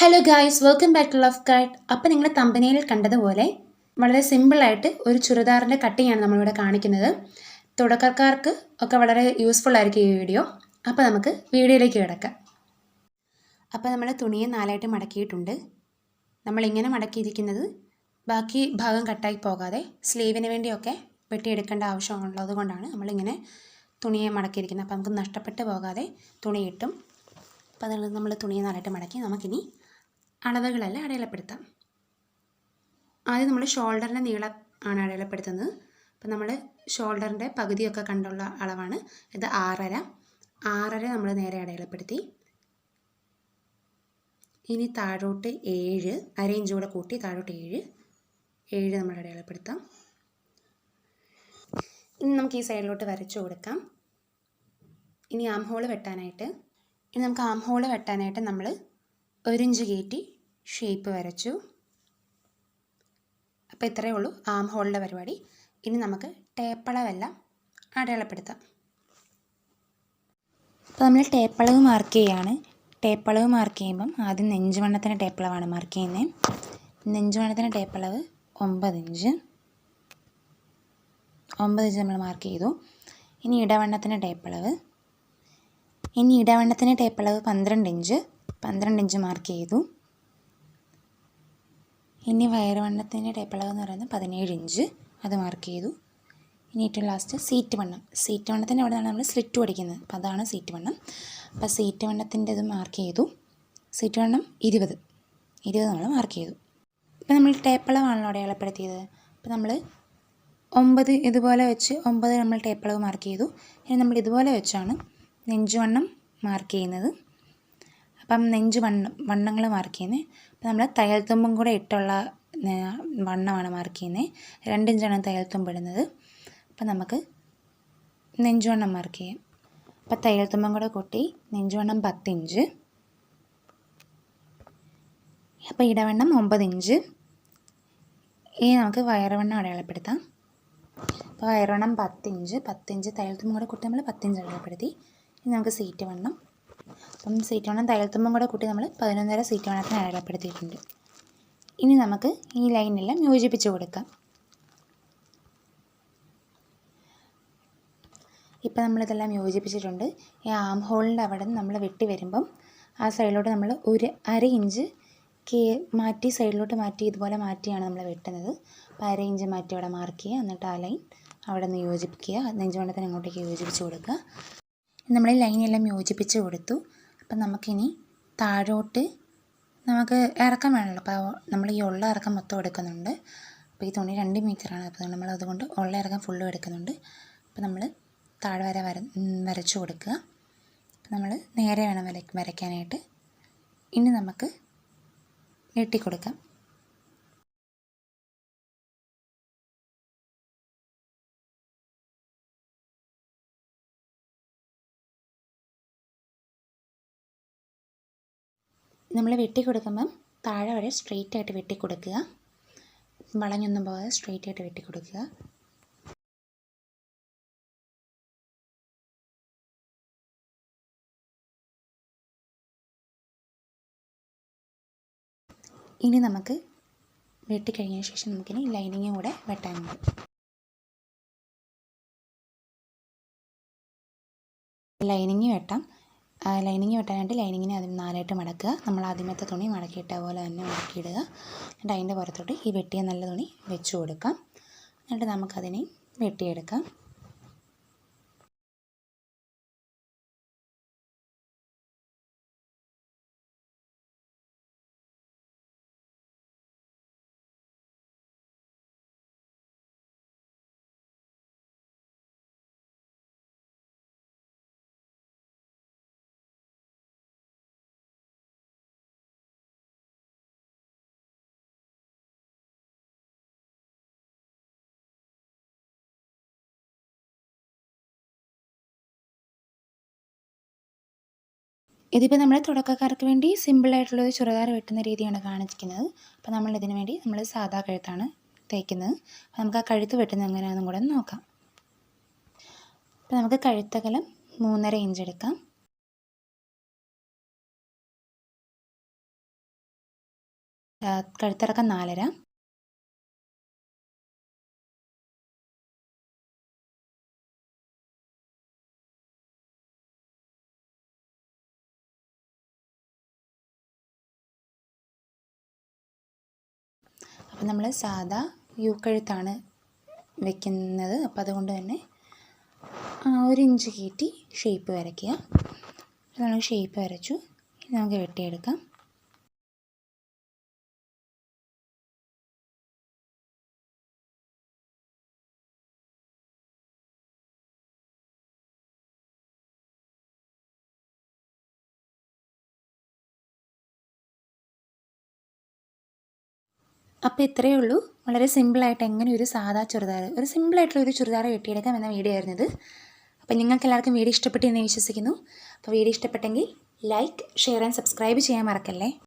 Hello guys welcome back to love cart അപ്പോൾ നിങ്ങൾ തമ്പനയിൽ കണ്ടതുപോലെ വളരെ സിമ്പിളായിട്ട് ഒരു ചുരിദാറിന്റെ കട്ടിങ്ങാണ് നമ്മളിവിടെ കാണിക്കുന്നത്. തുടക്കക്കാർക്ക് ഒക്കെ വളരെ യൂസ്ഫുൾ ആയിരിക്കും ഈ വീഡിയോ അപ്പോൾ നമുക്ക് വീഡിയോയിലേക്ക് കിടക്കാം. അപ്പോൾ നമ്മൾ തുണിയെ നാലായിട്ട് മടക്കിയിട്ടുണ്ട്. നമ്മളിങ്ങനെ മടക്കിയിരിക്കുന്നത് ബാക്കി ഭാഗം കട്ടായി പോകാതെ സ്ലീവിന് വേണ്ടിയൊക്കെ വെട്ടിയെടുക്കേണ്ട ആവശ്യമുള്ളത് കൊണ്ടാണ് നമ്മളിങ്ങനെ തുണിയെ മടക്കിയിരിക്കുന്നത്. അപ്പോൾ നമുക്ക് നഷ്ടപ്പെട്ട് പോകാതെ തുണി കിട്ടും. അപ്പോൾ അതിൽ നമ്മൾ തുണിയെ നാലായിട്ട് മടക്കി നമുക്കിനി അളവുകളെല്ലാം അടയാളപ്പെടുത്താം. ആദ്യം നമ്മൾ ഷോൾഡറിന്റെ നീളം ആണ് അടയാളപ്പെടുത്തുന്നത്. അപ്പം നമ്മൾ ഷോൾഡറിന്റെ പകുതിയൊക്കെ കണ്ടുള്ള അളവാണ്. ഇത് ആറര. ആറര നമ്മൾ നേരെ അടയാളപ്പെടുത്തി. ഇനി താഴോട്ട് ഏഴ്. അര ഇഞ്ച് കൂടെ കൂട്ടി താഴോട്ട് ഏഴ്. ഏഴ് നമ്മൾ അടയാളപ്പെടുത്താം. ഇനി നമുക്ക് ഈ സൈഡിലോട്ട് വരച്ചു കൊടുക്കാം. ഇനി ആം വെട്ടാനായിട്ട്. ഇനി നമുക്ക് ആം വെട്ടാനായിട്ട് നമ്മൾ ഒരു ഇഞ്ച് കയറ്റി ഷേപ്പ് വരച്ചു. അപ്പോൾ ഇത്രയേ ഉള്ളൂ ആം ഹോളിന്റെ പരിപാടി. ഇനി നമുക്ക് ടേപ്പളവെല്ലാം അടയാളപ്പെടുത്താം. അപ്പോൾ നമ്മൾ ടേപ്പളവ് മാർക്ക് ചെയ്യുകയാണ് ടേപ്പളവ് മാർക്ക് ചെയ്യുമ്പം ആദ്യം നെഞ്ചുവണ്ണത്തിന്റെ ടേപ്പളവാണ് മാർക്ക് ചെയ്യുന്നത് നെഞ്ചുവണ്ണത്തിന്റെ ടേപ്പളവ് ഒമ്പത് ഇഞ്ച്. ഒമ്പത് ഇഞ്ച് നമ്മൾ മാർക്ക് ചെയ്തു. ഇനി ഇടവണ്ണത്തിന്റെ ടേപ്പളവ്. ഇനി ഇടവണ്ണത്തിന്റെ ടേപ്പളവ് പന്ത്രണ്ട് ഇഞ്ച്. പന്ത്രണ്ട് ഇഞ്ച് മാർക്ക് ചെയ്തു. ഇനി വയറുവണ്ണത്തിന്റെ ടേപ്പിളകം എന്ന് പറയുന്നത് പതിനേഴ് ഇഞ്ച് അത് മാർക്ക് ചെയ്തു. ഇനി ഏറ്റവും ലാസ്റ്റ് സീറ്റ് വണ്ണം. സീറ്റ് വണ്ണത്തിന്റെ അവിടെയാണ് നമ്മൾ സ്ലിറ്റ് പഠിക്കുന്നത്. അപ്പോൾ അതാണ് സീറ്റ് വണ്ണം. അപ്പോൾ സീറ്റ് വണ്ണത്തിന്റെ ഇത് മാർക്ക് ചെയ്തു. സീറ്റ് വണ്ണം ഇരുപത്. ഇരുപത് നമ്മൾ മാർക്ക് ചെയ്തു. ഇപ്പോൾ നമ്മൾ ടേപ്പളവാണല്ലോ അടയാളപ്പെടുത്തിയത്. അപ്പോൾ നമ്മൾ ഒമ്പത് ഇതുപോലെ വെച്ച് ഒമ്പത് നമ്മൾ ടേപ്പളവ് മാർക്ക് ചെയ്തു. ഇനി നമ്മൾ ഇതുപോലെ വെച്ചാണ് നെഞ്ചുവണ്ണം മാർക്ക് ചെയ്യുന്നത്. അപ്പം നെഞ്ച് വണ്ണം വണ്ണങ്ങൾ മാർക്ക് ചെയ്യുന്നത് അപ്പം നമ്മൾ തയ്യൽ തുമ്പും കൂടെ ഇട്ടുള്ള വണ്ണമാണ് മാർക്ക് ചെയ്യുന്നത് രണ്ടിഞ്ചാണ് തയ്യൽത്തുമ്പ് തയ്യൽ തുമ്പ് ഇടുന്നത്. അപ്പം നമുക്ക് നെഞ്ചുവണ്ണം മാർക്ക് ചെയ്യാം. അപ്പം തയ്യൽ തുമ്പും കൂടെ കൂട്ടി നെഞ്ചുവണ്ണം പത്തിഞ്ച്. അപ്പോൾ ഇടവണ്ണം ഒമ്പത് ഇഞ്ച് ഇനി നമുക്ക് വയറുവണ്ണം അടയാളപ്പെടുത്താം. അപ്പോൾ വയറുവണ്ണം പത്തിഞ്ച്. പത്തിഞ്ച് തയ്യൽ കൂടെ കൂട്ടി നമ്മൾ പത്തിഞ്ച് അടയാളപ്പെടുത്തി. ഇനി നമുക്ക് സീറ്റ് വണ്ണം അപ്പം സീറ്റ് വണ്ണം തയ്യൽത്തുമ്പം കൂടെ കൂട്ടി നമ്മൾ പതിനൊന്നര സീറ്റ് വണ്ണത്തിന് അടയാളപ്പെടുത്തിയിട്ടുണ്ട്. ഇനി നമുക്ക് ഈ ലൈനെല്ലാം യോജിപ്പിച്ച് കൊടുക്കാം. ഇപ്പം നമ്മളിതെല്ലാം യോജിപ്പിച്ചിട്ടുണ്ട്. ഈ ആം ഹോളിന്റെ അവിടെ നിന്ന് നമ്മൾ വെട്ടി വരുമ്പം ആ സൈഡിലോട്ട് നമ്മൾ ഒരു അര ഇഞ്ച് കേ മാറ്റി സൈഡിലോട്ട് മാറ്റി ഇതുപോലെ മാറ്റിയാണ് നമ്മൾ വെട്ടുന്നത്. അപ്പോൾ അര ഇഞ്ച് മാറ്റി അവിടെ മാർക്ക് ചെയ്യുക. എന്നിട്ട് ആ ലൈൻ അവിടെ നിന്ന് യോജിപ്പിക്കുക. നെഞ്ചുവണ്ണത്തിന് അങ്ങോട്ടേക്ക് യോജിപ്പിച്ച് കൊടുക്കുക. നമ്മൾ ഈ ലൈനെല്ലാം യോജിപ്പിച്ച് കൊടുത്തു. അപ്പം നമുക്കിനി താഴോട്ട് നമുക്ക് ഇറക്കം വേണമല്ലോ. അപ്പോൾ നമ്മൾ ഈ ഉള്ള ഇറക്കം മൊത്തം എടുക്കുന്നുണ്ട്. അപ്പോൾ ഈ തുണി രണ്ട് മീറ്ററാണ് അപ്പോൾ നമ്മൾ അതുകൊണ്ട് ഉള്ള ഇറക്കം ഫുള്ളും എടുക്കുന്നുണ്ട്. അപ്പോൾ നമ്മൾ താഴെ വര വര വരച്ചു കൊടുക്കുക. നമ്മൾ നേരെ വേണം വര വരയ്ക്കാനായിട്ട്. ഇനി നമുക്ക് വെട്ടിക്കൊടുക്കാം. നമ്മൾ വെട്ടി കൊടുക്കുമ്പം താഴെ വരെ സ്ട്രെയിറ്റ് ആയിട്ട് വെട്ടി കൊടുക്കുക വളഞ്ഞൊന്നും പോകാതെ സ്ട്രെയിറ്റ് ആയിട്ട് വെട്ടി കൊടുക്കുക ഇനി നമുക്ക് വെട്ടിക്കഴിഞ്ഞതിന് ശേഷം നമുക്കിനി ലൈനിങ്ങും കൂടെ വെട്ടാനുണ്ട് ലൈനിങ് വെട്ടാം. ലൈനിങ് വെട്ടാനായിട്ട് ലൈനിങ്ങിനെ അതിന് നാലായിട്ട് മടക്കുക. നമ്മൾ ആദ്യമത്തെ തുണി മടക്കിയിട്ട പോലെ തന്നെ മടക്കിയിടുക. എന്നിട്ട് അതിന്റെ പുറത്തോട്ട് ഈ വെട്ടിയ നല്ല തുണി വെച്ച് കൊടുക്കാം. എന്നിട്ട് നമുക്കതിനെ വെട്ടിയെടുക്കാം. ഇതിപ്പോൾ നമ്മൾ തുടക്കക്കാർക്ക് വേണ്ടി സിമ്പിളായിട്ടുള്ളൊരു ചുരിദാർ വെട്ടുന്ന രീതിയാണ് കാണിച്ചിരിക്കുന്നത്. അപ്പോൾ നമ്മൾ ഇതിന് വേണ്ടി നമ്മൾ സാധാ കഴുത്താണ് തയ്ക്കുന്നത് അപ്പോൾ നമുക്ക് ആ കഴുത്ത് വെട്ടുന്നത് എങ്ങനെയാണെന്നും കൂടെ നോക്കാം. അപ്പോൾ നമുക്ക് കഴുത്തകലം മൂന്നര ഇഞ്ച് എടുക്കാം. കഴുത്തിറക്കം നാലര. അപ്പം നമ്മൾ സാധാ യു കഴുത്താണ് വെക്കുന്നത്. അപ്പോൾ അതുകൊണ്ട് തന്നെ ഒരു ഇഞ്ച് കീറ്റി ഷേപ്പ് വരയ്ക്കുക. നമ്മൾ ഷേപ്പ് വരച്ചു. നമുക്ക് വെട്ടിയെടുക്കാം. അപ്പോൾ ഇത്രയേ ഉള്ളൂ. വളരെ സിമ്പിളായിട്ട് എങ്ങനെ ഒരു സാധാ ചുരിദാർ ഒരു സിമ്പിളായിട്ടുള്ള ഒരു ചുരിദാർ കെട്ടിയെടുക്കാം എന്ന വീഡിയോ ആയിരുന്നത്. അപ്പോൾ നിങ്ങൾക്ക് എല്ലാവർക്കും വീഡിയോ ഇഷ്ടപ്പെട്ടു എന്ന് വിശ്വസിക്കുന്നു. അപ്പോൾ വീഡിയോ ഇഷ്ടപ്പെട്ടെങ്കിൽ ലൈക്ക് ഷെയർ ആൻഡ് സബ്സ്ക്രൈബ് ചെയ്യാൻ മറക്കല്ലേ?